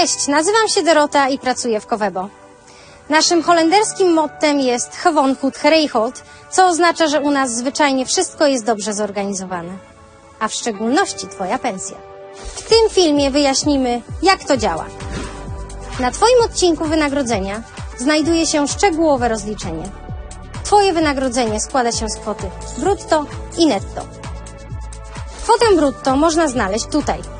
Cześć, nazywam się Dorota i pracuję w Kowebo. Naszym holenderskim mottem jest gewoon goed geregeld, co oznacza, że u nas zwyczajnie wszystko jest dobrze zorganizowane. A w szczególności Twoja pensja. W tym filmie wyjaśnimy, jak to działa. Na Twoim odcinku wynagrodzenia znajduje się szczegółowe rozliczenie. Twoje wynagrodzenie składa się z kwoty brutto i netto. Kwotę brutto można znaleźć tutaj.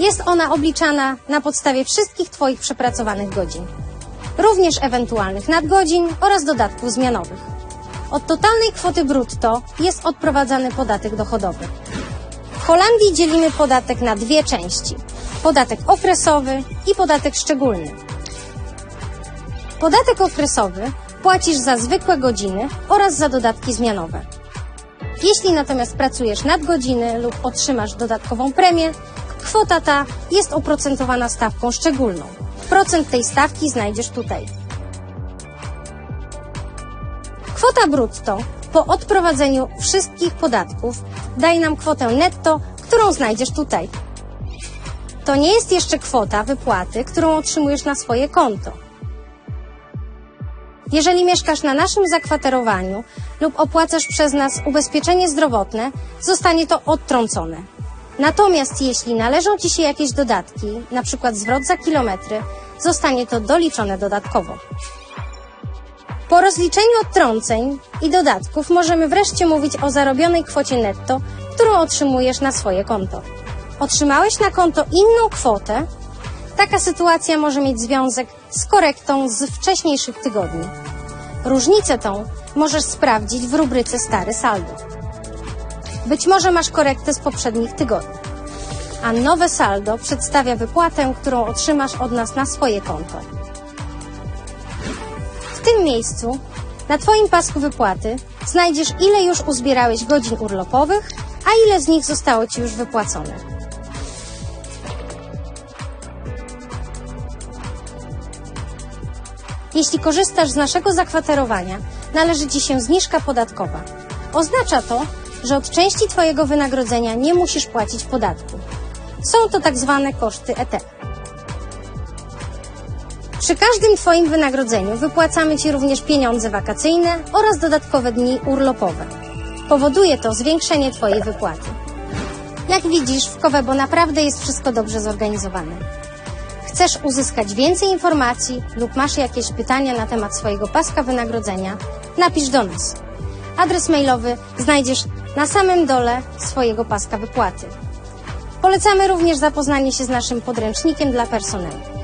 Jest ona obliczana na podstawie wszystkich Twoich przepracowanych godzin, również ewentualnych nadgodzin oraz dodatków zmianowych. Od totalnej kwoty brutto jest odprowadzany podatek dochodowy. W Holandii dzielimy podatek na dwie części: podatek okresowy i podatek szczególny. Podatek okresowy płacisz za zwykłe godziny oraz za dodatki zmianowe. Jeśli natomiast pracujesz nadgodziny lub otrzymasz dodatkową premię, kwota ta jest oprocentowana stawką szczególną. Procent tej stawki znajdziesz tutaj. Kwota brutto po odprowadzeniu wszystkich podatków daje nam kwotę netto, którą znajdziesz tutaj. To nie jest jeszcze kwota wypłaty, którą otrzymujesz na swoje konto. Jeżeli mieszkasz na naszym zakwaterowaniu lub opłacasz przez nas ubezpieczenie zdrowotne, zostanie to odtrącone. Natomiast jeśli należą Ci się jakieś dodatki, np. zwrot za kilometry, zostanie to doliczone dodatkowo. Po rozliczeniu odtrąceń i dodatków możemy wreszcie mówić o zarobionej kwocie netto, którą otrzymujesz na swoje konto. Otrzymałeś na konto inną kwotę? Taka sytuacja może mieć związek z korektą z wcześniejszych tygodni. Różnicę tą możesz sprawdzić w rubryce Stary Saldo. Być może masz korektę z poprzednich tygodni, a nowe saldo przedstawia wypłatę, którą otrzymasz od nas na swoje konto. W tym miejscu na Twoim pasku wypłaty znajdziesz ile już uzbierałeś godzin urlopowych, a ile z nich zostało Ci już wypłacone. Jeśli korzystasz z naszego zakwaterowania, należy Ci się zniżka podatkowa. Oznacza to, że od części Twojego wynagrodzenia nie musisz płacić podatku. Są to tak zwane koszty ET. Przy każdym Twoim wynagrodzeniu wypłacamy Ci również pieniądze wakacyjne oraz dodatkowe dni urlopowe. Powoduje to zwiększenie Twojej wypłaty. Jak widzisz, w Kowebo naprawdę jest wszystko dobrze zorganizowane. Chcesz uzyskać więcej informacji lub masz jakieś pytania na temat swojego paska wynagrodzenia? Napisz do nas. Adres mailowy znajdziesz na samym dole swojego paska wypłaty. Polecamy również zapoznanie się z naszym podręcznikiem dla personelu.